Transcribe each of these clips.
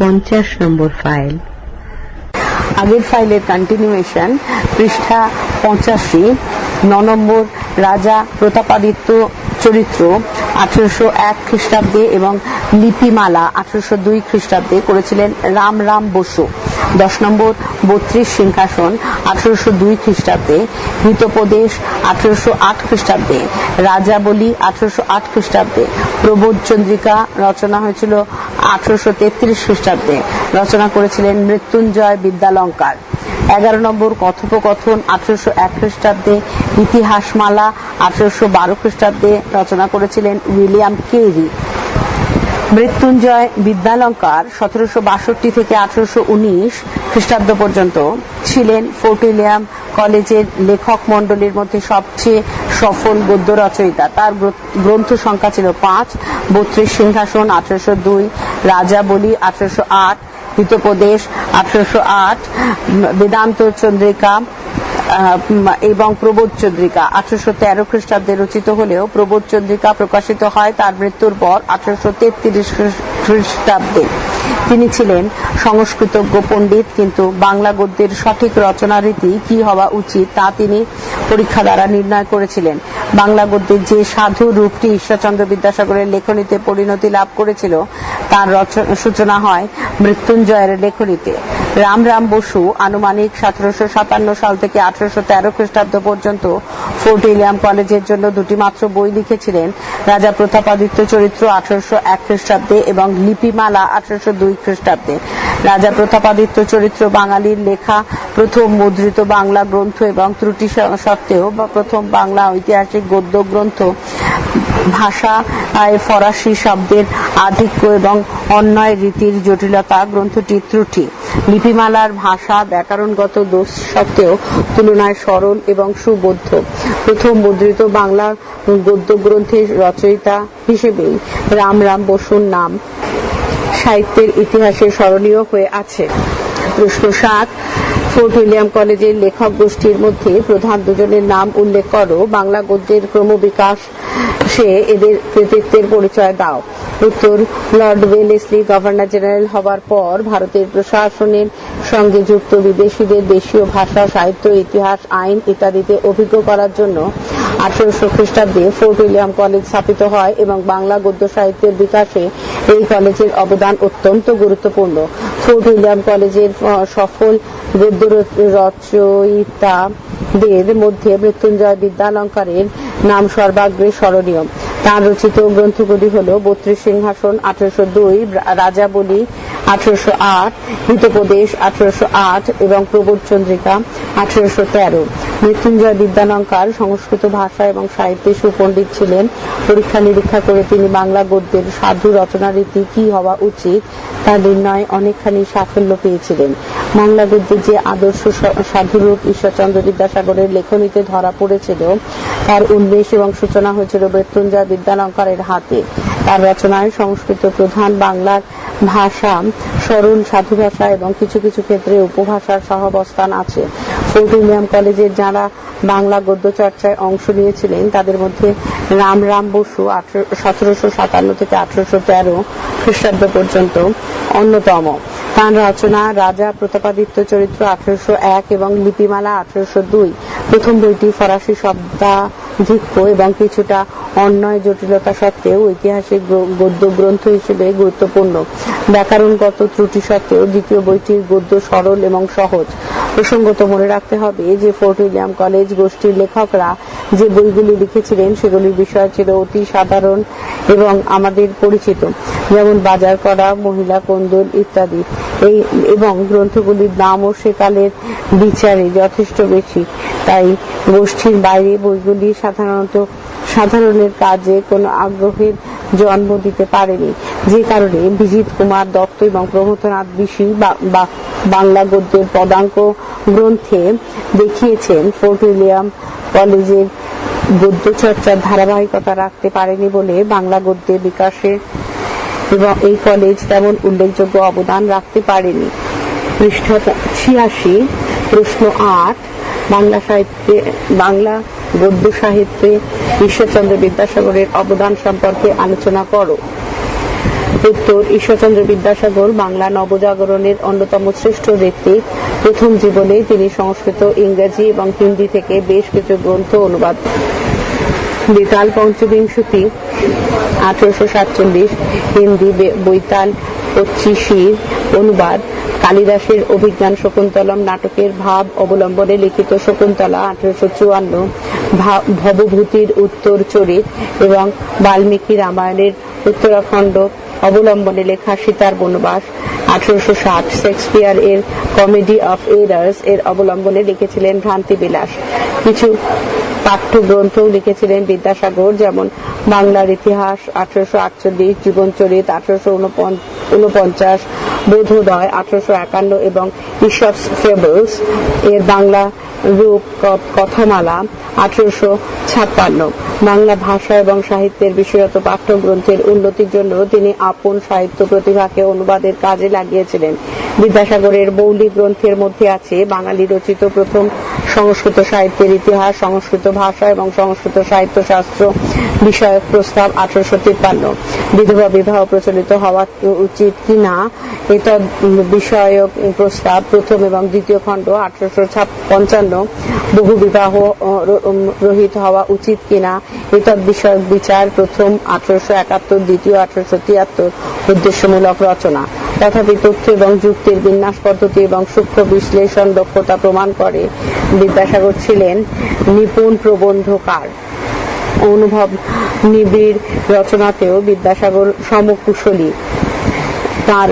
পঞ্চাশ নম্বর ফাইল আগের ফাইলের কন্টিনিউয়েশন পৃষ্ঠা পঁচাশি, ন নম্বর রাজা প্রতাপাদিত্য চরিত্র, আঠারোশো এক খ্রিস্টাব্দে এবং লিপিমালা আঠারোশো দুই খ্রিস্টাব্দে করেছিলেন রাম রাম বসু। দশ নম্বর বত্রিশ সিংহাসন আঠারোশো দুই খ্রিস্টাব্দে, হিতোপদেশ আঠারোশো আট খ্রিস্টাব্দে, রাজাবলী আঠারোশো আট খ্রিস্টাব্দে। প্রবোধ চন্দ্রিকা রচনা হয়েছিল আঠারোশো তেত্রিশ খ্রিস্টাব্দে রচনা করেছিলেন মৃত্যুঞ্জয় বিদ্যালঙ্কার। এগারো নম্বর কথোপকথন আঠারোশো এক খ্রিস্টাব্দে ইতিহাসমালা আঠারোশো বারো খ্রিস্টাব্দে রচনা করেছিলেন উইলিয়াম কেরি মৃত্যুঞ্জয় বিদ্যালঙ্কার সতেরোশো বাষট্টি থেকে আঠারোশো উনিশ খ্রিস্টাব্দ পর্যন্ত ছিলেন ফোর্ট উইলিয়াম কলেজের লেখক মণ্ডলীর মধ্যে সবচেয়ে সফল গদ্য রচয়িতা। তার গ্রন্থ সংখ্যা ছিল পাঁচ, বত্রিশ সিংহাসন, আঠারোশো দুই রাজা বলি আঠারোশো আট, হিতোপদেশ আঠারোশো আট বেদান্ত চন্দ্রিকা এবং প্রবোধ চন্দ্রিকা। আঠারোশো তেরো খ্রিস্টাব্দে রচিত হলেও প্রবোধ চন্দ্রিকা প্রকাশিত হয় তার মৃত্যুর পর আঠারোশো তেত্রিশ খ্রিস্টাব্দে। তিনি ছিলেন সংস্কৃতজ্ঞ পণ্ডিত কিন্তু বাংলা গদ্যের সঠিক রচনা রীতি কি হওয়া উচিত তা তিনি পরীক্ষা দ্বারা নির্ণয় করেছিলেন। বাংলা গদ্যের যে সাধু রূপটি ঈশ্বরচন্দ্র বিদ্যাসাগরের লেখনীতে পরিণতি লাভ করেছিল, তার সূচনা হয় মৃত্যুঞ্জয়ের লেখনীতে। রাম রাম বসু আনুমানিক সতেরোশো সাতান্ন সাল থেকে আঠারোশো তেরো খ্রিস্টাব্দ পর্যন্ত ফোর্ট উইলিয়াম কলেজের জন্য দুটি মাত্র বই লিখেছিলেন। রাজা প্রতাপাদিত্য চরিত্র আঠারোশো এক খ্রিস্টাব্দে এবং লিপিমালা আঠারোশো দুই খ্রিস্টাব্দে। রাজা প্রতাপাদিত্য চরিত্র বাঙালির লেখা প্রথম মুদ্রিত বাংলা গ্রন্থ এবং ত্রুটি সত্ত্বেও বা প্রথম বাংলা ঐতিহাসিক গদ্য গ্রন্থ ভাষা আহ, ফরাসি শব্দের আধিক্য এবং অন্যয় রীতির জটিলতা গ্রন্থটি ত্রুটি। লিপিমালার ভাষা ব্যাকরণগত দোষ সত্ত্বেও তুলনায় সরল এবং সুবোধ্য প্রথম মুদ্রিত বাংলা গদ্য গ্রন্থের রচয়িতা হিসেবেই রাম রাম বসুর নাম সাহিত্যের ইতিহাসে স্মরণীয় হয়ে আছে। প্রশ্ন সাত ফোর্ট উইলিয়াম কলেজের লেখক গোষ্ঠীর মধ্যে প্রধান দুজনের নাম উল্লেখ করো। বাংলা গদ্যের ক্রমবিকাশ সে এদের কৃতিত্বের পরিচয় দাও। উত্তর, লর্ড ওয়েলেসলি গভর্নর জেনারেল হবার পর ভারতের প্রশাসনের সঙ্গে যুক্ত বিদেশিদের দেশীয় ভাষা, সাহিত্য, ইতিহাস, আইন ইত্যাদিতে অভিজ্ঞ করার জন্য আঠারোশো খ্রিস্টাব্দে ফোর্ট উইলিয়াম কলেজ স্থাপিত হয় এবং বাংলা গদ্য সাহিত্যের বিকাশে এই কলেজের অবদান অত্যন্ত গুরুত্বপূর্ণ। ফোর্ট উইলিয়াম কলেজের সফল গদ্য রচয়িতাদের মধ্যে মৃত্যুঞ্জয় বিদ্যালঙ্কারের নাম সর্বাগ্রে স্মরণীয়। তার রচিত গ্রন্থগুলি হল বত্রিশ সিংহাসন, আঠারোশো দুই রাজাবলী আঠারোশো আট হিতোপদেশ আঠারোশো আট এবং প্রবোধচন্দ্রিকা আঠারোশো তেরো। মৃত্যুঞ্জয় বিদ্যালঙ্কার সংস্কৃত ভাষা এবং সাহিত্যে সুপণ্ডিত ছিলেন। পরীক্ষা নিরীক্ষা করে তিনি বাংলা গদ্যের সাধু রচনারীতি কি হওয়া উচিত তা নির্ণয়ে অনেকখানি সাফল্য পেয়েছিলেন। বাংলা যে আদর্শ সাধুরূপ ঈশ্বরচন্দ্র বিদ্যাসাগরের লেখনীতে ধরা পড়েছিল, তার উন্মেষ এবং সূচনা হয়েছিল মৃত্যুঞ্জয় বিদ্যালঙ্কারের হাতে। তার রচনায় সংস্কৃত প্রধান বাংলার ভাষা সরল সাধু ভাষা এবং কিছু কিছু ক্ষেত্রে উপভাষার সহাবস্থান আছে। ফোর্ট উইলিয়াম কলেজের যারা বাংলা গদ্য চর্চায় অংশ নিয়েছিলেন, তাদের মধ্যে রাম রাম বসু সতেরোশো সাতান্ন থেকে আঠারোশো তেরো খ্রিস্টাব্দ পর্যন্ত অন্যতম। তার রচনা রাজা প্রতাপাদিত্য চরিত্র আঠারোশো এক এবং লিপিমালা আঠারোশো দুই। প্রথম বইটি ফরাসি শব্দাধিক্য এবং কিছুটা অন্যয় জটিলতা সত্ত্বেও ঐতিহাসিক গদ্য গ্রন্থ হিসেবে গুরুত্বপূর্ণ। ব্যাকরণগত ত্রুটি সত্ত্বেও দ্বিতীয় বইটির গদ্য সরল এবং সহজ। প্রসঙ্গত মনে রাখতে হবে যে ফোর্ট উইলিয়াম কলেজ গোষ্ঠীর লেখকরা যে বইগুলি লিখেছিলেন সেগুলির বিষয় ছিল অতি সাধারণ এবং আমাদের পরিচিত। যেমন বাজার করা, মহিলা কোন্দল ইত্যাদি। এই এবং গ্রন্থগুলির দামও সেকালের বিচারে যথেষ্ট বেশি। তাই গোষ্ঠীর বাইরে বইগুলি সাধারণত সাধারণের কাজে কোনো আগ্রহের জন্ম দিতে পারেনি। যে কারণে বিজিত কুমার দত্ত এবং প্রমথনাথ বিশি বাংলা গদ্যের পদাঙ্ক গ্রন্থে দেখিয়েছেন ফোর্ট উইলিয়াম কলেজের গদ্য চর্চার ধারাবাহিকতা রাখতে পারেনি বলে বাংলা গদ্যের বিকাশে এবং এই কলেজ তেমন উল্লেখযোগ্য অবদান রাখতে পারেনি। পৃষ্ঠা ছিয়াশি, প্রশ্ন আট, বাংলা সাহিত্যে, বাংলা গদ্য সাহিত্যে ঈশ্বরচন্দ্র বিদ্যাসাগরের অবদান সম্পর্কে আলোচনা করো। উত্তর, ঈশ্বরচন্দ্র বিদ্যাসাগর বাংলা নবজাগরণের অন্যতম শ্রেষ্ঠ ব্যক্তি। প্রথম জীবনে তিনি সংস্কৃত, ইংরেজি এবং হিন্দি থেকে বেশ কিছু গ্রন্থ অনুবাদ। বেতাল পঞ্চবিংশতি আঠারোশো সাতচল্লিশ হিন্দি বৈতাল পঁচিশির অনুবাদ কালিদাসের অভিজ্ঞান শকুন্তলম নাটকের ভাব অবলম্বনে লিখিত শকুন্তলা আঠারোশো চুয়ান্ন ভবভূতির উত্তর চরিত এবং বাল্মীকি রামায়ণের উত্তরাখণ্ড অবলম্বনে লেখা সীতার বনবাস আঠারোশো ষাট, শেক্সপিয়ার এর কমেডি অফ এরার্স এর অবলম্বনে লিখেছিলেন ভ্রান্তি বিলাস কিছু পাঠ্যগ্রন্থ লিখেছিলেন বিদ্যাসাগর যেমন বাংলার ইতিহাস আঠারোশো আটচল্লিশ জীবনচরিত আঠারোশো উনপঞ্চাশ বোধোদয় আঠারোশো একান্ন এবং ইসপস ফেবলস এর বাংলা রূপ কথামালা আঠারোশো ছাপ্পান্ন। বাংলা ভাষা এবং সাহিত্যের বিষয়ত পাঠ্যগ্রন্থের উন্নতির জন্য তিনি আপন সাহিত্য প্রতিভাকে অনুবাদের কাজে লাগিয়েছিলেন। বিদ্যাসাগরের মৌলিক গ্রন্থের মধ্যে আছে বাঙালি রচিত প্রথম সংস্কৃত সাহিত্যের ইতিহাস, সংস্কৃত ভাষা এবং সংস্কৃত সাহিত্য শাস্ত্র বিষয়ক প্রস্তাব আঠারোশো তিপ্পান্ন। বিধবা বিবাহ প্রচলিত হওয়া উচিত কিনা এতদ বিষয়ক প্রস্তাব প্রথম এবং দ্বিতীয় খণ্ড আঠারোশো পঞ্চান্ন বহু বিবাহ রহিত হওয়া উচিত কিনা এতদ বিষয়ক বিচার প্রথম আঠারোশো একাত্তর, দ্বিতীয় আঠারোশো তিয়াত্তর উদ্দেশ্যমূলক রচনা। তথাপি তথ্য এবং যুক্তির বিন্যাস পদ্ধতি এবং সূক্ষ্ম বিশ্লেষণ দক্ষতা প্রমাণ করে। বিদ্যাসাগর ছিলেন নিপুণ প্রবন্ধকার। অনুভব, নিবিড় রচনাতেও বিদ্যাসাগর সমকুশলী। তার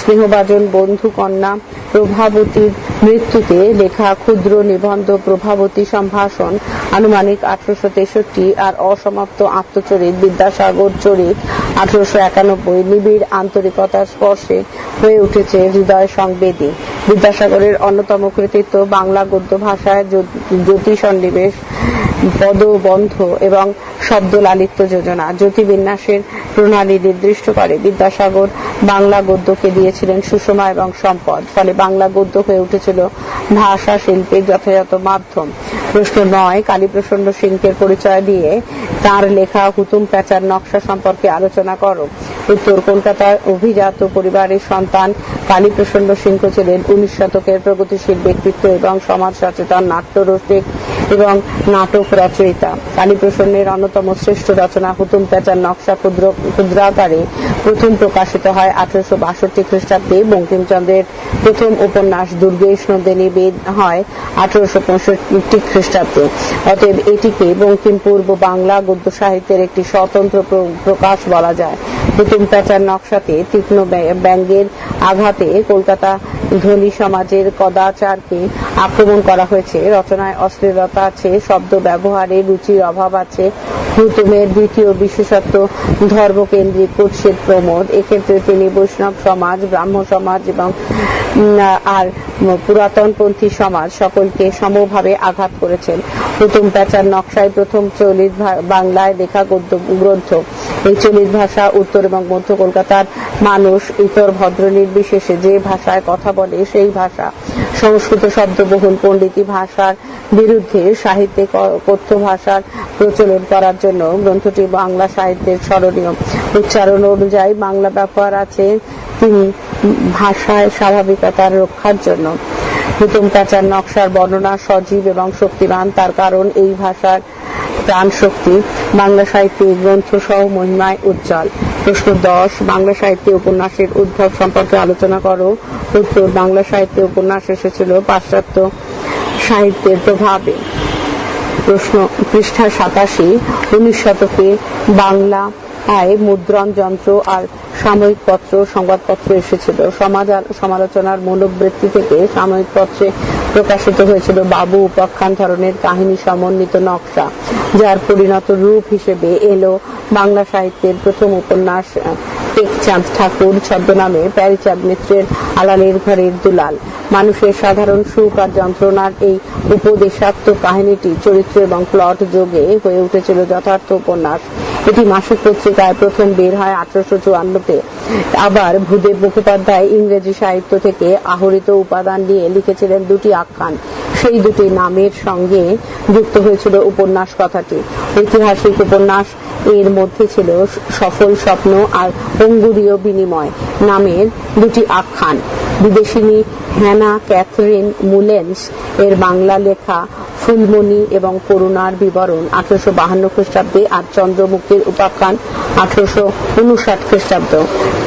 স্নেহভাজন বন্ধু কন্যা প্রভাবতীর মৃত্যুতে লেখা ক্ষুদ্র নিবন্ধ প্রভাবতী সম্ভাষণ আনুমানিক আঠারোশো তেষট্টি আর অসমাপ্ত আত্মচরিত বিদ্যাসাগর চরিত আঠারোশো একানব্বই নিবিড় আন্তরিকতার স্পর্শে হয়ে উঠেছে হৃদয় সংবেদী। বিদ্যাসাগরের অন্যতম কৃতিত্ব বাংলা গদ্য ভাষায় জ্যোতি- সন্নিবেশ পদবন্ধ এবং শব্দ লালিত্য যোজনা। জ্যোতিবিন্যাসের প্রণালী নির্দিষ্ট করে বিদ্যাসাগর বাংলা গদ্যকে দিয়েছিলেন সুষমা এবং সম্পদ। ফলে বাংলা গদ্য হয়ে উঠেছিল ভাষা শিল্পের যথাযথ মাধ্যম। প্রশ্ন নয়, কালীপ্রসন্ন সিংহের পরিচয় দিয়ে তার লেখা হুতুম প্যাচার নকশা সম্পর্কে আলোচনা করো। উত্তর কলকাতার অভিজাত পরিবারের সন্তান কালীপ্রসন্ন সিংহ ছিলেন। উনিশ শতকের প্রগতিশীল ব্যক্তিত্ব এবং সমাজ সচেতন নাট্য নাট্যরসিক এবং নাটক রচয়িতা। কালীপ্রসন্নের অন্যতম শ্রেষ্ঠ রচনা হুতুম প্যাচার নকশা ক্ষুদ্র ক্ষুদ্রাকারে প্রথম প্রকাশিত হয় আঠারোশো বাষট্টি খ্রিস্টাব্দে। বঙ্কিমচন্দ্রের প্রথম উপন্যাস দুর্গেশ নন্দিনী বেদ হয় আঠারোশো পঁয়ষট্টি খ্রিস্টাব্দে। অতএব এটিকে বঙ্কিম পূর্ব বাংলা গদ্য সাহিত্যের একটি স্বতন্ত্র প্র- প্রকাশ বলা যায়। হুতুম প্যাচার নকশাতে তীক্ষ্ণ ব্যা- ব্যঙ্গের আঘাতে কলকাতা ধনী সমাজের কদাচারকে আক্রমণ করা হয়েছে। রচনায় অশ্লীলতা আছে, শব্দ ব্যবহারে রুচির অভাব আছে। হুতুমের দ্বিতীয় বিশেষত্ব, ধর্মকেন্দ্রিক কুৎসিত প্রমোদ। এক্ষেত্রে তিনি বৈষ্ণব সমাজ, ব্রাহ্ম সমাজ এবং আর পুরাতনপন্থী সমাজ সকলকে সমভাবে আঘাত করেছেন। হুতুম প্যাচার নকশায় প্রথম চলিত বাংলায় লেখা গদ্য, গ্রন্থ। এই চলিত ভাষা উত্তর এবং মধ্য কলকাতার মানুষ, ইতর, ভদ্র, নির্বিশেষে যে ভাষায় কথা বলে সেই ভাষা। সংস্কৃত শব্দবহুল পণ্ডিতি ভাষার বিরুদ্ধে সাহিত্যে কথ্য ভাষার প্রচলন করার জন্য গ্রন্থটি বাংলা সাহিত্যের স্মরণীয়। উচ্চারণ অনুযায়ী বাংলা ব্যবহার আছে তিনি ভাষায় স্বাভাবিকতার রক্ষার জন্য। হুতুম প্যাচার নকশার বর্ণনা সজীব এবং শক্তিমান, তার কারণ এই ভাষার প্রাণ শক্তি বাংলা সাহিত্যে গ্রন্থ সহ মহিমায় উজ্জ্বল। প্রশ্ন দশ, বাংলা সাহিত্যে উপন্যাসের উদ্ভব সম্পর্কে আলোচনা করো। উত্তর, বাংলা সাহিত্যে উপন্যাস এসেছিল পাশ্চাত্য সাহিত্যের প্রভাবে। প্রশ্ন পৃষ্ঠা সাতাশি উনিশ শতকে বাংলা আয় মুদ্রণ যন্ত্র আর সাময়িক পত্র, সংবাদপত্র এসেছিল। সমাজ সমালোচনার মনোবৃত্তি থেকে সাময়িক পত্রে প্রকাশিত হয়েছিল বাবু উপাখ্যান ধরনের কাহিনী সমন্বিত নকশা, যার পরিণত রূপ হিসেবে এলো বাংলা সাহিত্যের প্রথম উপন্যাস, টেকচাঁদ ঠাকুর ছদ্মনামে প্যারিচাঁদ মিত্রের আলালের ঘরের দুলাল। মানুষের সাধারণ সুখ আর যন্ত্রণার এই উপদেশাত্মক কাহিনীটি চরিত্র এবং প্লট যোগে হয়ে উঠেছিল যথার্থ উপন্যাস। এটি মাসিক পত্রিকায় প্রথম বের হয় আঠারোশো চুয়ান্ন চুয়ান্নতে আবার ভূদেব মুখোপাধ্যায় ইংরেজি সাহিত্য থেকে আহরিত উপাদান নিয়ে লিখেছিলেন দুটি আখ্যান। সেই দুটি নামের সঙ্গে যুক্ত হয়েছিল উপন্যাস কথাটি। ঐতিহাসিক উপন্যাস, এর মধ্যে ছিল সফল স্বপ্ন আর অঙ্গুরীয় বিনিময় নামের দুটি আখ্যান। বিদেশিনী হ্যানা ক্যাথরিন মুলেন্স এর বাংলা লেখা ফুলমণি এবং করুণার বিবরণ আঠারোশো বাহান্ন খ্রিস্টাব্দে আর চন্দ্রমুখীর উপাখ্যান আঠারোশো উনষাট খ্রিস্টাব্দ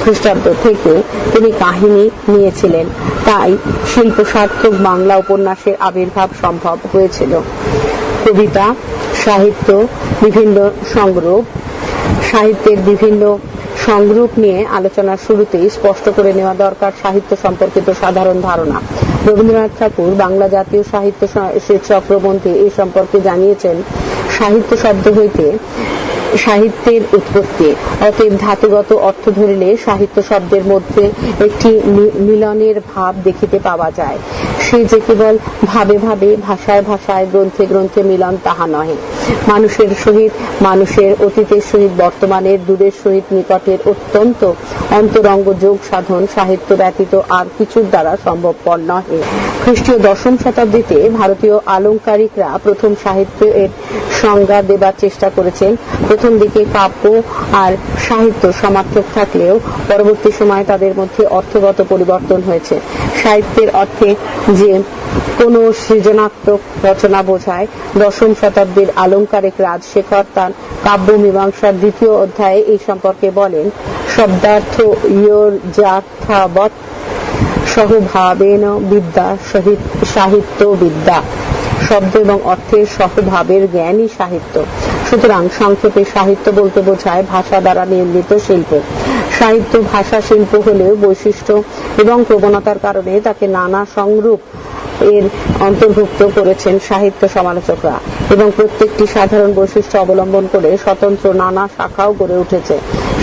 খ্রিস্টাব্দ থেকে তিনি কাহিনী নিয়েছিলেন। তাই শিল্প সার্থক বাংলা উপন্যাসের আবির্ভাব সম্ভব হয়েছিল। কবিতা, সাহিত্য বিভিন্ন সংগ্রহ, সাহিত্যের বিভিন্ন সংগ্রুপ নিয়ে আলোচনার শুরুতেই স্পষ্ট করে নেওয়া দরকার সাহিত্য সম্পর্কিত সাধারণ ধারণা। রবীন্দ্রনাথ ঠাকুর বাংলা জাতীয় সাহিত্য চক্রবন্ধী এই সম্পর্কে জানিয়েছেন, সাহিত্য শব্দ হইতে সাহিত্যের উৎপত্তি। অতএব ধাতুগত অর্থ ধরিলে সাহিত্য শব্দের মধ্যে একটি মিলনের ভাব দেখিতে পাওয়া যায়। সে যে কেবল ভাবে ভাবে, ভাষায় ভাষায়, গ্রন্থে গ্রন্থে মিলন তাহা নহে। মানুষের সহিত, মানুষের অতীতের সহিত, বর্তমানের দূরের সহিত নিকটের অত্যন্ত অন্তরঙ্গ যোগ সাধন সাহিত্য ব্যতীত আর কিছুর দ্বারা সম্ভবপর নহে। খ্রিস্টীয় দশম শতাব্দীতে ভারতীয় আলংকারিকরা প্রথম সাহিত্য এর সংজ্ঞা দেবার চেষ্টা করেছেন। প্রথম দিকে কাব্য আর সাহিত্য সমার্থক থাকলেও পরবর্তী সময়ে তাদের মধ্যে অর্থগত পরিবর্তন হয়েছে। সাহিত্যের অর্থে যে কোন সৃজনাত্মক রচনা বোঝায়, দশম শতাব্দীর আলংকারিক রাজশেখর তার কাব্য মীমাংসার দ্বিতীয় অধ্যায়ে এই সম্পর্কে বলেন, শব্দার্থ ইয়োর যার্থাবৎ সহভাবেন বিদ্যা, সহিত- সাহিত্য, বিদ্যা। শব্দ এবং অর্থের সহভাবের জ্ঞানই সাহিত্য। সুতরাং সংক্ষেপে সাহিত্য বলতে বোঝায় ভাষা দ্বারা নির্মিত শিল্প। সাহিত্য ভাষা শিল্প হলেও বৈশিষ্ট্য এবং প্রবণতার কারণে তাকে নানা সংরূপ এর অন্তর্ভুক্ত করেছেন সাহিত্য সমালোচকরা এবং প্রত্যেকটি সাধারণ বৈশিষ্ট্য অবলম্বন করে স্বতন্ত্র নানা শাখাও গড়ে উঠেছে।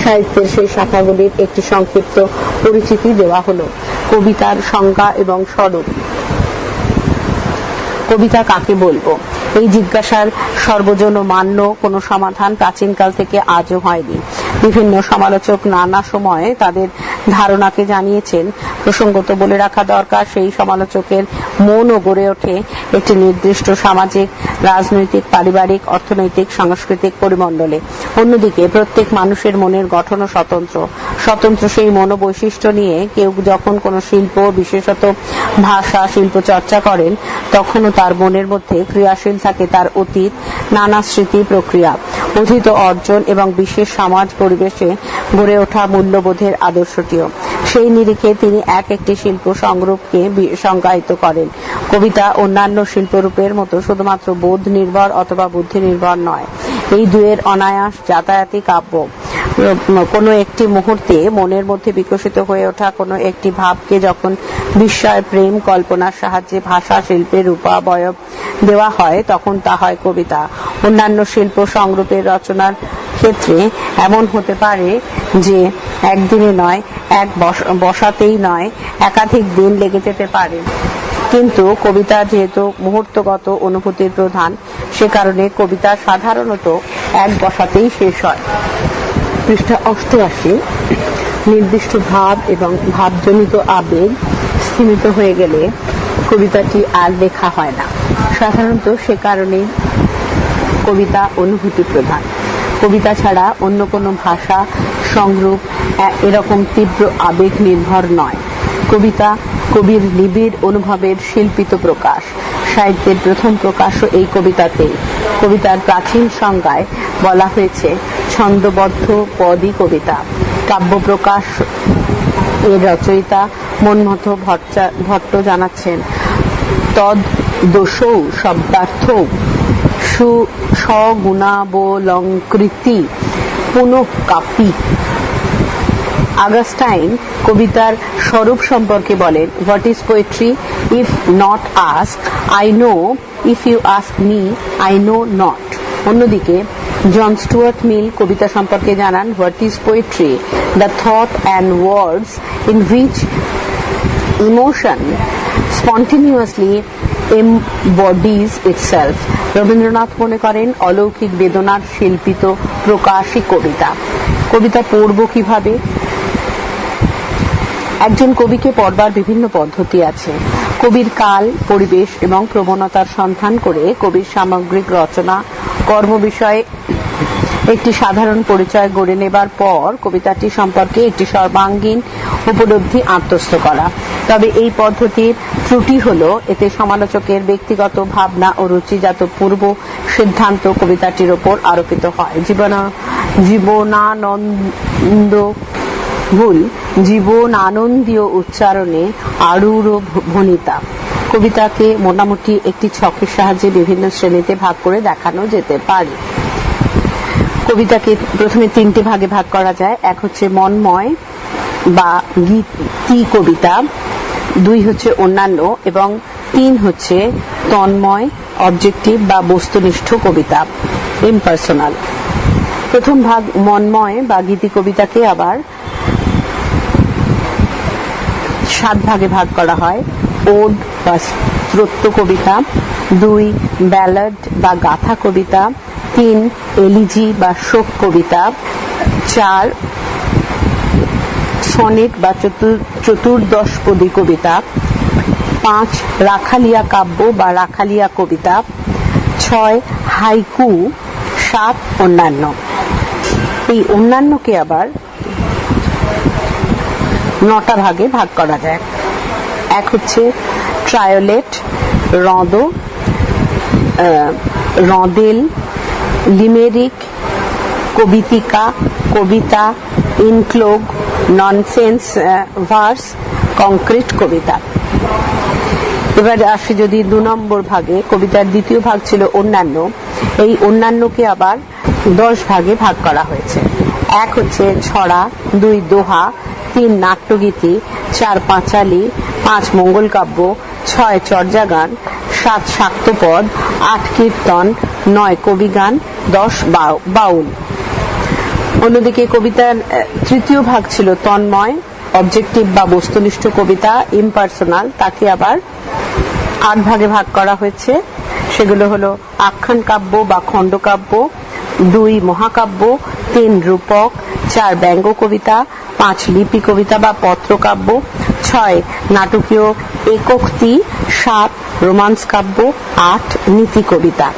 সাহিত্যের সেই শাখাগুলির একটি সংক্ষিপ্ত পরিচিতি দেওয়া হলো। কবিতার সংজ্ঞা এবং স্বরূপ। কবিতা কাকে বলব? এই জিজ্ঞাসার সর্বজন মান্য কোনো সমাধান প্রাচীনকাল থেকে আজও হয়নি। বিভিন্ন সমালোচক নানা সময়ে তাদের ধারণাকে জানিয়েছেন, প্রসঙ্গত বলে রাখা দরকার, সেই সমালোচকের মনও গড়ে ওঠে একটি নির্দিষ্ট সামাজিক, রাজনৈতিক, পারিবারিক, অর্থনৈতিক, সাংস্কৃতিক পরিমণ্ডলে। অন্যদিকে প্রত্যেক মানুষের মনের গঠনও স্বতন্ত্র। স্বতন্ত্র সেই মনোবৈশিষ্ট্য নিয়ে কেউ যখন কোনো শিল্প, বিশেষত ভাষা শিল্প চর্চা করেন, তখনও তার মনের মধ্যে ক্রিয়াশীল থাকে তার অতীত, নানা স্মৃতি প্রক্রিয়া, অধীত অর্জন এবং বিশেষ সমাজ পরিবেশে গড়ে ওঠা মূল্যবোধের আদর্শটিও। সেই নিরিখে তিনি এক একটি শিল্প সংগ্রহকে সংজ্ঞায়িত করেন। কবিতা অন্যান্য শিল্পরূপের মতো শুধুমাত্র বোধ নির্ভর অথবা বুদ্ধি নির্ভর নয়। এই দুয়ের অনায়াস যাতায়াতি কাব্য। কোনো একটি মুহূর্তে মনের মধ্যে বিকশিত হয়ে ওঠা কোনো একটি ভাবকে যখন বিস্ময়, প্রেম, কল্পনার সাহায্যে ভাষা শিল্পের রূপাবয়ব দেওয়া হয়, তখন তা হয় কবিতা। অন্যান্য শিল্প সংরূপের রচনার ক্ষেত্রে এমন হতে পারে যে একদিনে নয়, এক বস- বসাতেই নয়, একাধিক দিন লেগে যেতে পারে। কিন্তু কবিতা যেহেতু মুহূর্তগত অনুভূতির প্রধান, সে কারণে কবিতা সাধারণত এক বসাতেই শেষ হয়। পৃষ্ঠা অষ্টআশি, নির্দিষ্ট ভাব এবং ভাবজনিত আবেগ স্থিমিত হয়ে গেলে কবিতাটি আর লেখা হয় না। সাধারণত সে কারণে কবিতা অনুভূতি প্রধান। কবিতা ছাড়া অন্য কোনো ভাষা, সংরূপ এরকম তীব্র আবেগ নির্ভর নয়। কবিতা কবির নিবিড় অনুভবের শিল্পিত প্রকাশ। সাহিত্যের প্রথম প্রকাশও এই কবিতাতেই। কবিতার প্রাচীন সংজ্ঞায় বলা হয়েছে, ছন্দবদ্ধ পদই কবিতা। কাব্য প্রকাশ এর রচয়িতা মনমথ ভট্টা- জানাচ্ছেন, তদ দোষৌ শব্দার্থ সু সগুণাবলঙ্কৃতি পুনঃ কাপি আগাস্টাইন কবিতার স্বরূপ সম্পর্কে বলেন what is poetry if not ask I know if you ask me I know not অন্যদিকে, জন স্টুয়ার্ট মিল কবিতা সম্পর্কে জানান what is poetry the thought and words in which emotion spontaneously embodies itself Rabindranath মনে করেন, অলৌকিক বেদনার শিল্পিত প্রকাশই কবিতা। কবিতা পড়ব কীভাবে? একজন কবিকে পড়বার বিভিন্ন পদ্ধতি আছে। কবির কাল, পরিবেশ এবং প্রবণতার সন্ধান করে কবির সামগ্রিক রচনা, কর্ম বিষয়ে একটি সাধারণ পরিচয় গড়ে নেবার পর কবিতাটি সম্পর্কে একটি সর্বাঙ্গীন উপলব্ধি আত্মস্থ করা। তবে এই পদ্ধতির ত্রুটি হল, এতে সমালোচকের ব্যক্তিগত ভাবনা ও রুচিজাত পূর্ব সিদ্ধান্ত কবিতাটির ওপর আরোপিত হয়। জীবন জীবনানন্দ ভুল, জীবন আনন্দীয় উচ্চারণে আরুর ভনিতা কবিতাকে মোটামুটি একটি ছকের সাহায্যে বিভিন্ন শ্রেণীতে ভাগ করে দেখানো যেতে পারে। কবিতাকে প্রথমে তিনটি ভাগে ভাগ করা যায়। এক হচ্ছে মনময় বা গীতি কবিতা, দুই হচ্ছে অন্যান্য এবং তিন হচ্ছে তন্ময়, অবজেক্টিভ বা বস্তুনিষ্ঠ কবিতা ইমপার্সোনাল প্রথম ভাগ মনময় বা গীতি কবিতাকে আবার সাত ভাগে ভাগ করা হয়। ওড বা স্তোত্র কবিতা, দুই ব্যালাড বা গাথা কবিতা, তিন এলিজি বা শোক কবিতা, চার সনেট বা চতুর- চতুর্দশপদী কবিতা, পাঁচ রাখালিয়া কাব্য বা রাখালিয়া কবিতা, ছয় হাইকু, সাত অন্যান্য। এই অন্যান্যকে আবার নটা ভাগে ভাগ করা যায়। এক হচ্ছে ট্রায়োলেট, রদ রদেল, লিমেরিক, কবিতিকা, কবিতা, ইনক্লোগ, ননসেন্স ভার্স, কংক্রিট কবিতা। এবার আসি যদি দু নম্বর ভাগে, কবিতার দ্বিতীয় ভাগ ছিল অন্যান্য। এই অন্যান্যকে আবার দশ ভাগে ভাগ করা হয়েছে। এক হচ্ছে ছড়া, দুই দোহা তিন নাট্যগীতি, চার পাঁচালি, পাঁচ মঙ্গল কাব্য, ছয় চর্যাগান, সাত শাক্তপদ, আট কীর্তন, নয় কবিগান, দশ বাউল। অন্যদিকে কবিতার তৃতীয় ভাগ ছিল তন্ময়, অবজেক্টিভ বা বস্তুনিষ্ঠ কবিতা, ইমপার্সোনাল, তাকে আবার আট ভাগে ভাগ করা হয়েছে। সেগুলো হলো আখ্যান কাব্য বা খণ্ডকাব্য, দুই মহাকাব্য, তিন রূপক, চার ব্যঙ্গ কবিতা পাঁচ লিপি কবিতা বা পত্রকাব্য, ছয় নাটকীয় একোক্তি, সাত রোমান্স কাব্য, আট নীতি কবিতা।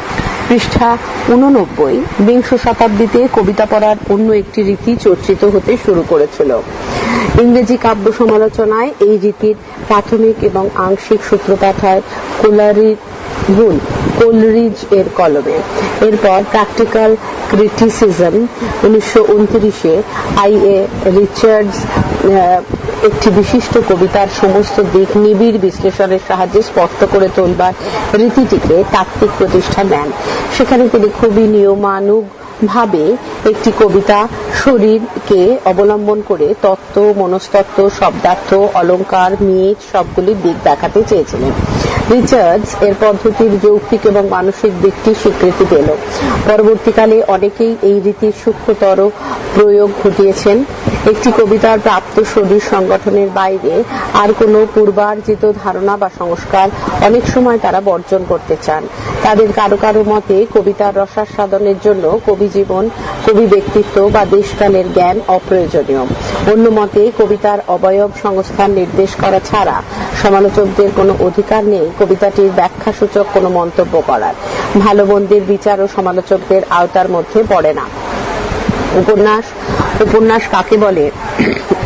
পৃষ্ঠা উননব্বই বিংশ শতাব্দীতে কবিতা পড়ার অন্য একটি রীতি চর্চিত হতে শুরু করেছিল। ইংরেজি কাব্য সমালোচনায় এই রীতির প্রাথমিক এবং আংশিক সূত্রপাত হয় কোলারি রুল কোলরিজ এর কলমে। এরপর প্র্যাকটিক্যাল ক্রিটিসিজম উনিশশো উনত্রিশে আই এ রিচার্ডস একটি বিশিষ্ট কবিতার সমস্ত দিক নিবিড় বিশ্লেষণের সাহায্যে স্পষ্ট করে তোলবার রীতিটিকে তাত্ত্বিক প্রতিষ্ঠা দেন সেখানে তিনি খুবই নিয়মানুগ ভাবে একটি কবিতা শরীরকে অবলম্বন করে তত্ত্ব, মনস্তত্ত্ব, শব্দার্থ অলংকার মিজ সবগুলি দিক দেখাতে চেয়েছিলেন। রিচার্ডস এর পদ্ধতির যৌক্তিক এবং মানসিক দিকটি স্বীকৃতি পেল। পরবর্তীকালে অনেকেই এই রীতির সূক্ষ্মতর প্রয়োগ ঘটিয়েছেন। একটি কবিতার প্রাপ্ত শরীর সংগঠনের বাইরে আর কোনো পূর্বার্জিত ধারণা বা সংস্কার অনেক সময় তারা বর্জন করতে চান। তাদের কারও কারও মতে কবিতার রসার সাধনের জন্য কবি জীবন, কবি ব্যক্তিত্ব বা দেশকালের জ্ঞান অপ্রয়োজনীয়। অন্য মতে কবিতার অবয়ব সংস্থান নির্দেশ করা ছাড়া সমালোচকদের কোনো অধিকার নেই। কবিতাটির ব্যাখ্যাসূচক কোনো মন্তব্য করার। ভালো মন্দির বিচার ও সমালোচকদের আওতার মধ্যে পড়ে না। উপন্যাস উপন্যাস কাকে বলে?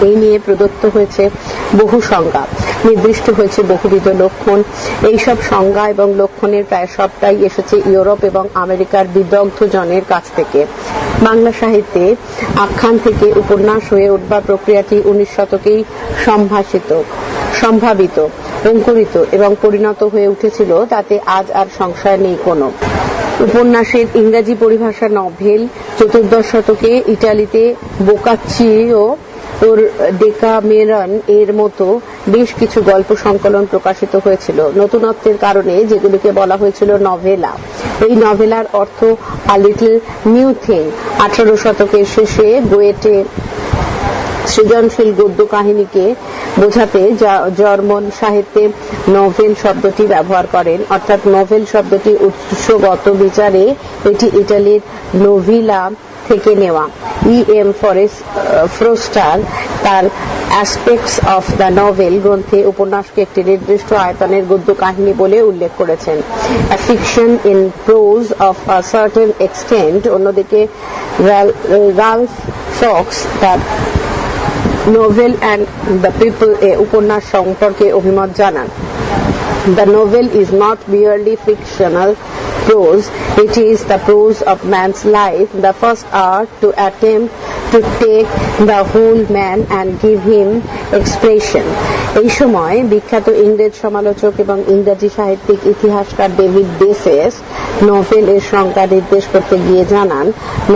এই নিয়ে প্রদত্ত হয়েছে বহু সংজ্ঞা। নির্দিষ্ট হয়েছে বহুবিধ লক্ষণ। এইসব সংজ্ঞা এবং লক্ষণের প্রায় সবটাই এসেছে ইউরোপ এবং আমেরিকার বিদগ্ধ জনের কাছ থেকে। বাংলা সাহিত্যে আখ্যান থেকে উপন্যাস হয়ে উঠবার প্রক্রিয়াটি উনিশ শতকেই সম্ভাষিত। সম্ভাবিত অঙ্কুরিত এবং পরিণত হয়ে উঠেছিল তাতে আজ আর সংশয় নেই কোনো। উপন্যাসের ইংরাজি পরিভাষা নভেল চতুর্দশ শতকে ইটালিতে বোকাচ্চিও ওর ডেকামেরন এর মতো বেশ কিছু গল্প সংকলন প্রকাশিত হয়েছিল। নতুনত্বের কারণে যেগুলিকে বলা হয়েছিল নভেলা। এই নভেলার অর্থ আ লিটল নিউ থিং আঠারো শতকের শেষে গোয়েটে সৃজনশীল গদ্য কাহিনীকে বোঝাতে জার্মান সাহিত্যে নভেল শব্দটি ব্যবহার করেন। অর্থাৎ নভেল শব্দটি উৎসগত বিচারে এটি ইটালির নোভিলা থেকে নেওয়া। ই. এম. ফরেস্ট ফ্রোস্টার তার অ্যাসপেক্টস অফ দ্য নভেল গ্রন্থে উপন্যাসকে একটি নির্দিষ্ট আয়তনের গদ্য কাহিনী বলে উল্লেখ করেছেন। Fiction in prose of a certain extent অন্যদিকে রালফ ফক্স তার নোভেল অ্যান্ড দ্য পিপল এ উপন্যাস সম্পর্কে অভিমত জানান The novel is not merely fictional prose, it is the prose of man's life, the first art to attempt to take the whole man and give him expression. এই সময় বিখ্যাত ইংরেজ সমালোচক এবং ইংরেজি সাহিত্যিক, ইতিহাসকার ডেভিড বেসেস নভেল এর সংজ্ঞা নির্দেশ করতে গিয়ে জানান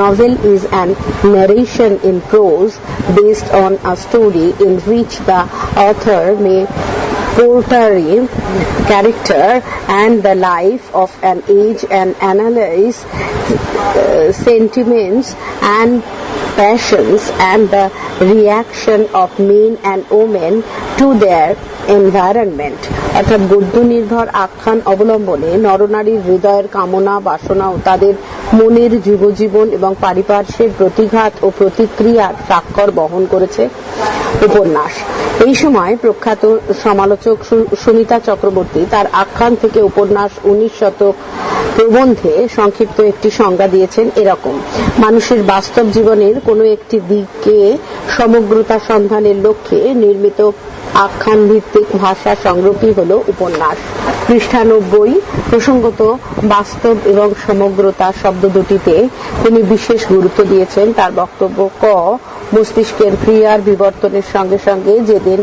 novel is an narration in prose based on a story in rich the author may portray character and the life of an age and analyse sentiments and passions and the reaction of men and women to their environment. অর্থাৎ গদ্য নির্ভর আখ্যান অবলম্বনে নরনারীর হৃদয়ের কামনা, বাসনা ও তাদের মনের যুগজীবন এবং পারিপার্শ্বের প্রতিঘাত ও প্রতিক্রিয়ার স্বাক্ষর বহন করেছে উপন্যাস। এই সময় প্রখ্যাত সমালোচক সুমিতা চক্রবর্তী তার আখ্যান থেকে উপন্যাস উনিশ শতক প্রবন্ধে সংক্ষিপ্ত একটি সংজ্ঞা দিয়েছেন এরকম। মানুষের বাস্তব জীবনের কোনো একটি দিকে সমগ্রতা সন্ধানের লক্ষ্যে নির্মিত আখ্যান ভিত্তিক ভাষা সংগ্রহটি হল উপন্যাস। পৃষ্ঠা নব্বই প্রসঙ্গত বাস্তব এবং সমগ্রতা শব্দ দুটিতে তিনি বিশেষ গুরুত্ব দিয়েছেন। তার বক্তব্য ক মস্তিষ্কের ক্রিয়ার বিবর্তনের সঙ্গে সঙ্গে যেদিন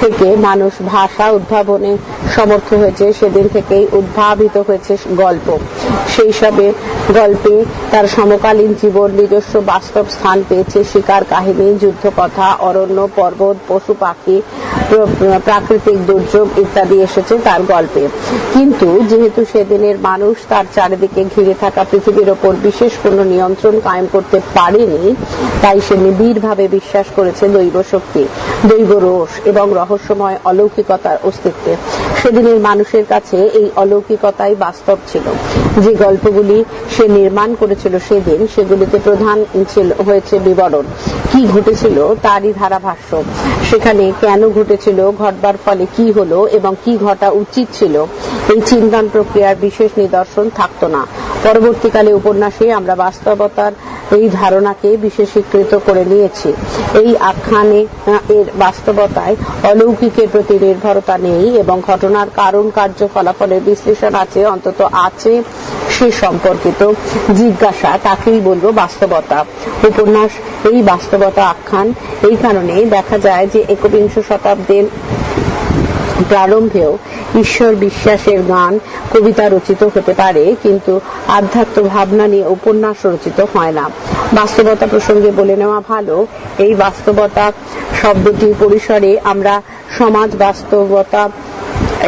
থেকে মানুষ ভাষা উদ্ভাবনে সমর্থ হয়েছে, সেদিন থেকেই উদ্ভাবিত হয়েছে গল্প। সেই সবে গল্পে তার সমকালীন জীবন, নিজস্ব বাস্তব স্থান পেয়েছে, শিকার কাহিনী যুদ্ধ কথা অরণ্য, পর্বত, পশু পাখি প্রাকৃতিক দুর্যোগ ইত্যাদি এসেছে তার গল্পে। কিন্তু যেহেতু সেদিনের মানুষ তার চারিদিকে ঘিরে থাকা পৃথিবীর ওপর বিশেষ কোনো নিয়ন্ত্রণ কায়েম করতে পারেনি, তাই সে নিবিড়ভাবে বিশ্বাস করেছে দৈব শক্তি, দৈব রোষ এবং রহস্যময় অলৌকিকতার অস্তিত্বে। সেদিনের মানুষের কাছে এই অলৌকিকতাই বাস্তব ছিল। যে গল্পগুলি সে নির্মাণ করেছিল সেদিন, সেগুলিতে প্রধান ছিল, হয়েছে বিবরণ। কি ঘটেছিল? তারই ধারাভাষ্য। সেখানে কেন ঘটেছিল? ঘটবার ফলে কি হলো? এবং কি ঘটা উচিত ছিল? এই চিন্তন প্রক্রিয়ার বিশেষ নিদর্শন থাকতো না। পরবর্তীকালে উপন্যাসে আমরা বাস্তবতার এই ধারণাকে বিশেষীকৃত করে নিয়েছি। এই আখ্যানে এর বাস্তবতায় অলৌকিকের প্রতি নির্ভরতা নেই এবং ঘটনার কারণ কার্য ফলাফলের বিশ্লেষণ আছে, অন্তত আছে সে সম্পর্কিত জিজ্ঞাসা, তাকেই বলব বাস্তবতা। উপন্যাস, এই বাস্তবতা আখ্যান, এই কারণে দেখা যায় যে একবিংশ শতাব্দীর প্রারম্ভেও ঈশ্বর বিশ্বাসের গান কবিতা রচিত হতে পারে, কিন্তু আধ্যাত্ম ভাবনা নিয়ে উপন্যাস রচিত হয় না। বাস্তবতা প্রসঙ্গে বলে নেওয়া ভালো, এই বাস্তবতা শব্দটি পরিসরে আমরা সমাজ বাস্তবতা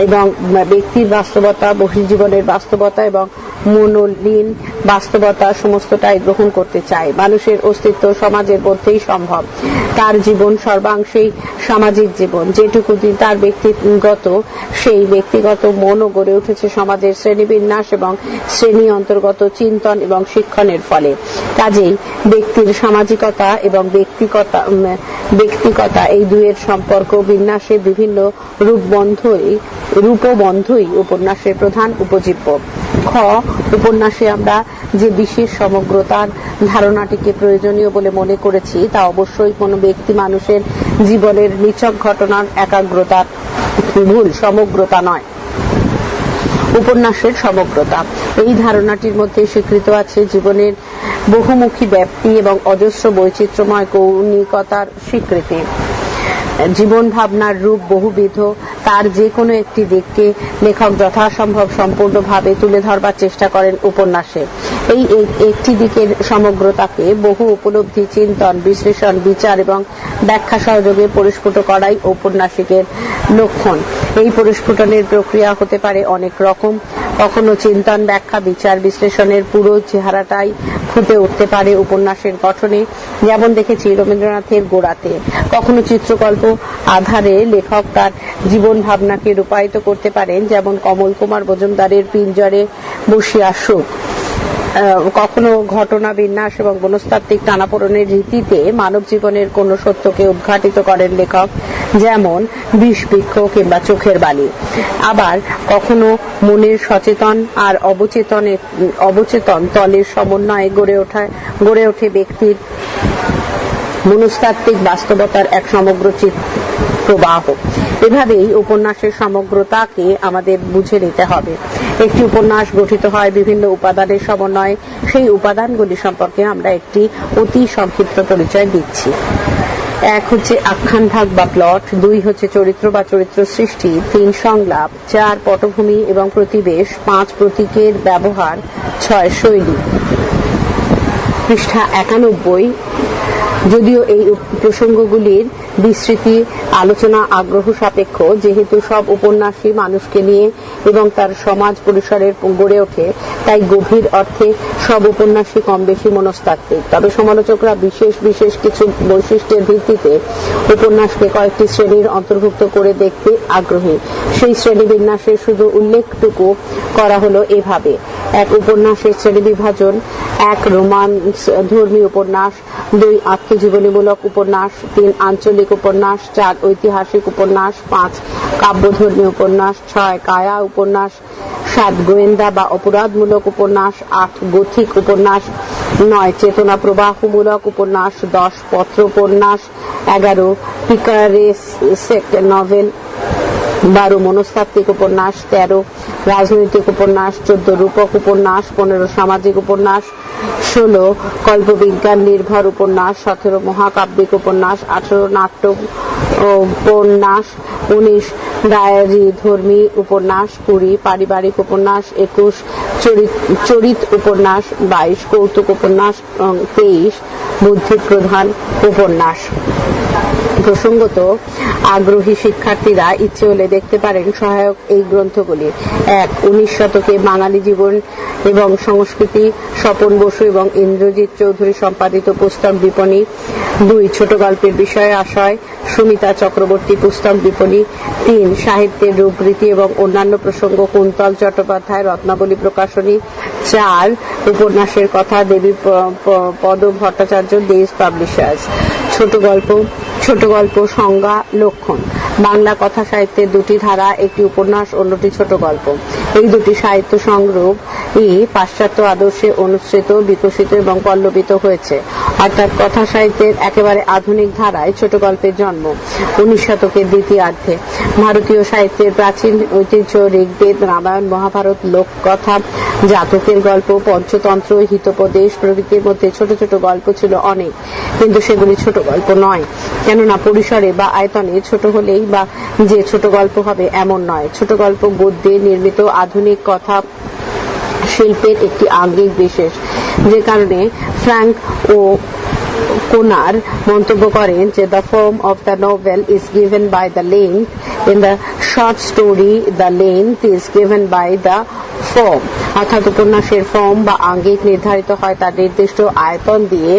এবং ব্যক্তির বাস্তবতা, বহির্জীবনের বাস্তবতা এবং মনোলীন বাস্তবতা সমস্তটাই গ্রহণ করতে চায়। মানুষের অস্তিত্ব সমাজের মধ্যেই সম্ভব। তার জীবন সর্বাংশেই সামাজিক জীবন। যেটুকু তার ব্যক্তিগত, সেই ব্যক্তিগত মনও গড়ে উঠেছে সমাজের শ্রেণীবিন্যাস এবং শ্রেণি অন্তর্গত চিন্তন এবং শিক্ষণের ফলে। কাজেই ব্যক্তির সামাজিকতা এবং ব্যক্তিগতা ব্যক্তিকতা এই দুয়ের সম্পর্ক বিন্যাসে বিভিন্ন রূপবন্ধই রূপবন্ধই উপন্যাসের প্রধান উপজীব্য। খ উপন্যাসে আমরা যে বিশেষ সমগ্রতার ধারণাটিকে প্রয়োজনীয় বলে মনে করেছি, তা অবশ্যই কোনো ব্যক্তি মানুষের জীবনের নিচক ঘটনার একাগ্রতার ভুল, সমগ্রতা নয়। উপন্যাসের সমগ্রতা। এই ধারণাটির মধ্যে স্বীকৃত আছে জীবনের বহুমুখী ব্যাপ্তি এবং অজস্র বৈচিত্র্যময় কৌণিকতার স্বীকৃতি। জীবন ভাবনার রূপ বহুবিধ তার যে কোনো একটি দিককে লেখক যথাসম্ভব সম্পূর্ণভাবে তুলে ধরবার চেষ্টা করেন উপন্যাসে। এই একটি দিকের সমগ্রতাকে বহু উপলব্ধি, চিন্তন, বিশ্লেষণ, বিচার এবং ব্যাখ্যা সহযোগে পরিস্ফুট করাই ঔপন্যাসিকের লক্ষণ। এই পরিস্ফুটনের প্রক্রিয়া হতে পারে অনেক রকম। কখনো চিন্তন ব্যাখ্যা, বিচার, বিশ্লেষণের পুরো চেহারাটাই ফুটে উঠতে পারে উপন্যাসের গঠনে। যেমন দেখেছি রবীন্দ্রনাথের গোড়াতে। কখনো চিত্রকল্প আধারে লেখক তার জীবন ভাবনাকে রূপায়িত করতে পারেন যেমন কমল কুমার মজুমদারের পিঞ্জরে বসিয়া সুখ কখনো ঘটনা বিন্যাস এবং মনস্তাত্ত্বিক টানাপোড়েনের রীতিতে মানব জীবনের কোন সত্যকে উদ্ঘাটিত করেন লেখক, যেমন বিষ বৃক্ষ কিংবা চোখের বালি। আবার কখনো মনের সচেতন আর অবচেতনের অবচেতন তলের সমন্বয়ে গড়ে ওঠা, গড়ে ওঠে ব্যক্তির মনস্তাত্ত্বিক বাস্তবতার এক সমগ্র চিত- প্রবাহ। এভাবেই উপন্যাসের সমগ্রতাকে আমাদের বুঝে নিতে হবে। একটি উপন্যাস গঠিত হয় বিভিন্ন উপাদানের সমন্বয়ে। সেই উপাদানগুলি সম্পর্কে আমরা একটি অতি সংক্ষিপ্ত পরিচয় দিচ্ছি। এক হচ্ছে আখ্যান ভাগ বা প্লট, দুই হচ্ছে চরিত্র বা চরিত্র সৃষ্টি, তিন সংলাপ, চার পটভূমি এবং প্রতিবেশ, পাঁচ প্রতীকের ব্যবহার, ছয় শৈলী। পৃষ্ঠা একানব্বই যদিও এই প্রসঙ্গগুলির বিস্তৃতি, আলোচনা, আগ্রহ সাপেক্ষ, যেহেতু সব উপন্যাসই মানুষকে নিয়ে এবং তার সমাজ পরিসরের গড়ে ওঠে, তাই গভীর অর্থে সব উপন্যাসই কম বেশি মনস্তাত্ত্বিক। তবে সমালোচকরা বিশেষ বিশেষ কিছু বৈশিষ্ট্যের ভিত্তিতে উপন্যাসকে কয়েকটি শ্রেণির অন্তর্ভুক্ত করে দেখতে আগ্রহী। সেই শ্রেণি বিন্যাসের শুধু উল্লেখটুকু করা হলো এভাবে। এক উপন্যাসের শ্রেণি বিভাজন, এক রোমান্স ধর্মী উপন্যাস, দুই আত্মজীবনীমূলক উপন্যাস, তিন আঞ্চলিক উপন্যাস, চার ঐতিহাসিক উপন্যাস, পাঁচ কাব্যধর্মী উপন্যাস, ছয় কায়া উপন্যাস, সাত গোয়েন্দা বা অপরাধমূলক উপন্যাস, আট গথিক উপন্যাস, নয় চেতনা প্রবাহমূলক উপন্যাস, দশ পত্র উপন্যাস, এগারো পিকারেসেক নভেল বারো মনস্তাত্ত্বিক উপন্যাস, তেরো রাজনৈতিক উপন্যাস, চোদ্দ রূপক উপন্যাস, পনেরো সামাজিক উপন্যাস, ষোলো কল্পবিজ্ঞান নির্ভর উপন্যাস, সতেরো মহাকাব্যিক উপন্যাস, আঠেরো নাট্য উপন্যাস, উনিশ ডায়েরি ধর্মী উপন্যাস, কুড়ি পারিবারিক উপন্যাস, একুশ চরিত উপন্যাস, বাইশ কৌতুক উপন্যাস তেইশ বুদ্ধি প্রধান উপন্যাস। প্রসঙ্গত, আগ্রহী শিক্ষার্থীরা ইচ্ছে হলে দেখতে পারেন সহায়ক এই গ্রন্থগুলি। এক, উনিশ শতকে বাঙালি জীবন এবং সংস্কৃতি, স্বপন বসু এবং ইন্দ্রজিৎ চৌধুরী সম্পাদিত পুস্তক বিপণী। দুই, ছোট গল্পের বিষয়ে আশয়, সুমিতা চক্রবর্তী পুস্তক বিপণী। তিন, সাহিত্যের রূপরীতি এবং অন্যান্য প্রসঙ্গ কুন্তল চট্টোপাধ্যায় রত্নাবলী প্রকাশনী। চার, উপন্যাসের কথা দেবী পদ ভট্টাচার্য দেশ পাবলিশার্স। ছোট গল্প ছোট গল্প, সংজ্ঞা, লক্ষণ। বাংলা কথা সাহিত্যের দুটি ধারা, একটি উপন্যাস, অন্যটি ছোট গল্প। এই দুটি সাহিত্য সংগ্রহ পাশ্চাত্য আদর্শে অনুসৃত, বিকশিত এবং পল্লবিত হয়েছে। অর্থাৎ কথা সাহিত্যের একেবারে আধুনিক ধারায় ছোট গল্পের জন্ম, উনিশ শতকের দ্বিতীয়ার্ধে। ভারতীয় সাহিত্যের প্রাচীন ঐতিহ্য, ঋগ্বেদ, রামায়ণ, মহাভারত, লোককথা, জাতকের গল্প, পঞ্চতন্ত্র, হিতোপদেশ প্রভৃতির মধ্যে ছোট ছোট গল্প ছিল অনেক, কিন্তু সেগুলি ছোট গল্প নয়। কেননা পরিসরে বা আয়তনে ছোট হলেই বা যে ছোট গল্প হবে এমন নয়। ছোট গল্প গদ্যে নির্মিত আধুনিক কথা শিল্পের একটি আঙ্গিক বিশেষ, যে কারণে ফ্র্যাঙ্ক ও Oh. কোনার মন্তব্য করেন যে the form of the novel is given by the length in the short story the length is given by the form অর্থাৎ উপন্যাসের ফর্ম বা আঙ্গিক নির্ধারিত হয় তার নির্দিষ্ট আয়তন দিয়ে,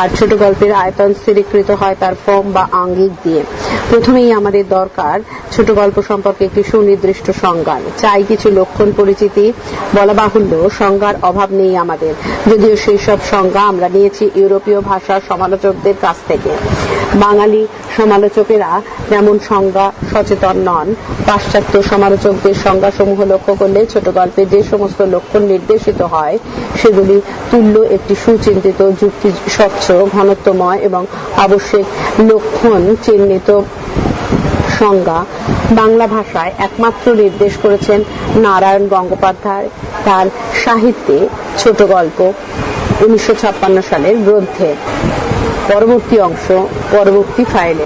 আর ছোট গল্পের আয়তন স্থিরীকৃত হয় তার ফর্ম বা আঙ্গিক দিয়ে। প্রথমেই আমাদের দরকার ছোট গল্প সম্পর্কে একটি সুনির্দিষ্ট সংজ্ঞান। চাই কিছু লক্ষণ পরিচিতি, বলা বাহুল্য, সংজ্ঞার অভাব নেই আমাদের। যদিও সেই সব সংজ্ঞা আমরা নিয়েছি ইউরোপীয় ভাষার সমালোচকদের কাছ থেকে। বাঙালি সমালোচকেরা তেমন সংজ্ঞা সচেতন নন, পাশ্চাত্য সমালোচকদের সংজ্ঞাসমূহ লক্ষ্য করলে ছোট গল্পে যে সমস্ত লক্ষণ নির্দেশিত হয়, সেগুলি তুল্য একটি সুচিন্তিত, যুক্তি স্বচ্ছ, ঘনত্বময় এবং আবশ্যিক লক্ষণ চিহ্নিত সংজ্ঞা। বাংলা ভাষায় একমাত্র নির্দেশ করেছেন নারায়ণ গঙ্গোপাধ্যায়। তার সাহিত্যে ছোট গল্প উনিশশো সালের গ্রন্থে পরবর্তী অংশ পরবর্তী ফাইলে।